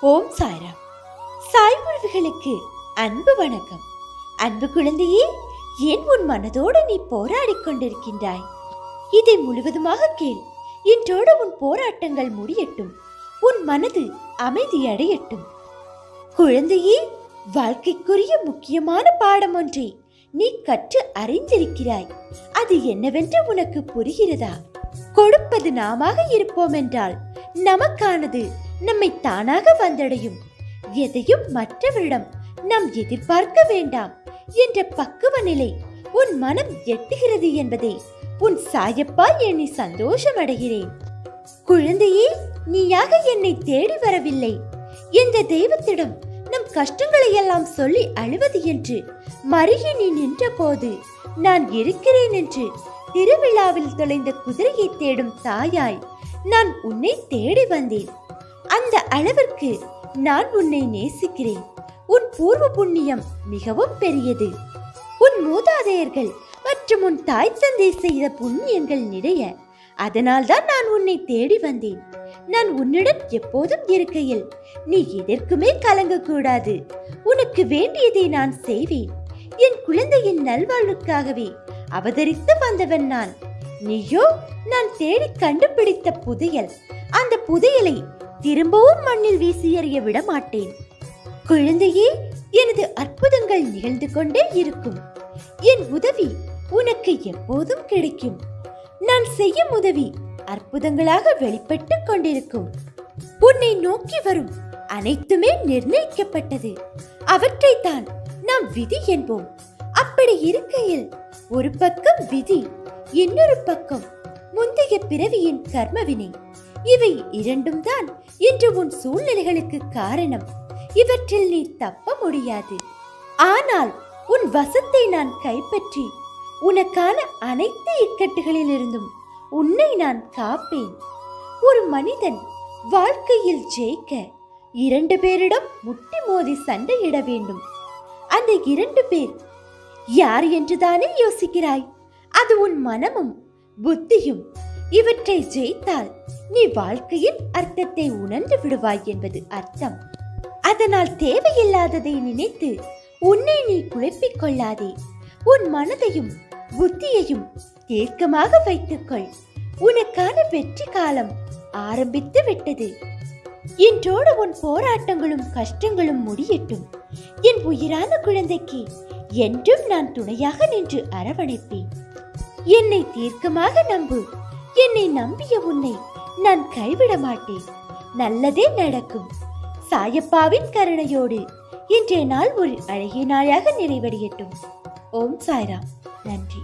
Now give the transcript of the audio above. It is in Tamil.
ஓம் சாய்ராம். சாய் உறவுகளுக்கு அன்பு வணக்கம். அன்பு குழந்தையே ஏன் உன் மனதோடு நீ போராடிக் கொண்டிருக்கின்றாய்? இதை முழுவதுமாக கேள். இன்றோடு உன் போராட்டங்கள் முடியட்டும். உன் மனது அமைதியடையட்டும். குழந்தையே வாழ்க்கைக்குரிய முக்கியமான பாடம் ஒன்றை. நீ கற்று அறிந்திருக்கிறாய். அது என்னவென்று உனக்கு புரிகிறதா? கொடுப்பது நாமாக இருப்போம் என்றால் நமக்கானது நம்மை தானாக வந்தடையும். எதையும் மற்றவரிடம் நாம் எதிர்பார்க்க வேண்டாம் என்ற பக்குவ நிலை உன் மனம் எட்டுகிறது என்பதை உன் சாயப்பா எண்ணி சந்தோஷமடைகிறேன். குழந்தையே நீயாக என்னை தேடி வரவில்லை. எந்த தெய்வத்திடம் கஷ்டங்களை எல்லாம் சொல்லி அழுவது என்று மருகி நீ நின்றபோது நான் இருக்கிறேன் என்று திருவிழாவில் தொலைந்த குதிரையை தேடும் தாயாய் நான் உன்னை தேடி வந்தேன். அந்த அளவிற்கு நான் உன்னை நேசிக்கிறேன். உன் பூர்வ புண்ணியம் மிகவும் பெரியது. உன் மூதாதையர்கள் மற்றும் உன் தாய் தந்தை செய்த புண்ணியங்கள் நிறைய. அதனால்தான் நான் உன்னை தேடி வந்தேன். நான் உன்னிடம் எப்போதும் இருக்கையில். நீ எதற்குமே கலங்கக்கூடாது. உனக்கு வேண்டியதை நான் செய்வேன். என் குழந்தையின் நல்வாழ்வுக்காகவே அவதரித்து வந்தவன் நான். நீயோ நான் தேடி கண்டுபிடித்த புதையல். அந்த புதையலை திரும்பவும் மண்ணில் வீசி எறிய விட மாட்டேன் குழந்தையே எனது அற்புதங்கள் நிகழ்ந்து கொண்டே இருக்கும். என் உதவி உனக்கு எப்போதும் கிடைக்கும். நான் செய்யும் உதவி அற்புதங்களாக வெளிப்பட்டு கொண்டிருக்கும். உன்னை நோக்கி வரும். அனைத்துமே நிர்ணயிக்கப்பட்டது. அவற்றைத்தான் நாம் விதி என்போம். அப்படி இருக்கையில் ஒரு பக்கம் விதி இன்னொரு பக்கம் முந்தைய பிறவியின் கர்மவினை இவை இரண்டும் தான் இன்று உன் சூழ்நிலைகளுக்கு காரணம். இவற்றில் நீ தப்ப முடியாது. ஆனால் உன் வசத்தை நான் கைப்பற்றி உனக்கான அனைத்து இக்கட்டுகளிலிருந்தும் உன்னை நான் காப்பேன். ஒரு மனிதன் வாழ்க்கையில் ஜெயிக்க இரண்டு பேரிடம் முட்டி மோதி சண்டையிட வேண்டும். அந்த இரண்டு பேர் யார் என்றுதானே யோசிக்கிறாய்? அது உன் மனமும் புத்தியும் இவற்றை ஜெயித்தால் நீ வாழ்க்கையின் அர்த்தத்தை உணர்ந்து விடுவாய் என்பது அர்த்தம். அதனால் தேவையில்லாததை நினைத்து உன்னை நீ குழப்பிக் கொள்ளாதே. உன் மனதையும் புத்தியையும் தீர்க்கமாக வைத்துக்கொள். உனக்கான வெற்றி காலம் ஆரம்பித்து விட்டது. இன்றோடு உன் போராட்டங்களும் கஷ்டங்களும் முடியட்டும். என் உயிரான குழந்தைக்கு என்றும் நான் துணையாக நின்று அரவணைப்பேன். என்னை தீர்க்கமாக நம்பு. என்னை நம்பிய உன்னை நான் கைவிட மாட்டேன். நல்லதே நடக்கும். சாயப்பாவின் கருணையோடு இன்றைய நாள் ஒரு அழகிய நாளாக நிறைவடையட்டும். ஓம் சாய்ராம். நன்றி.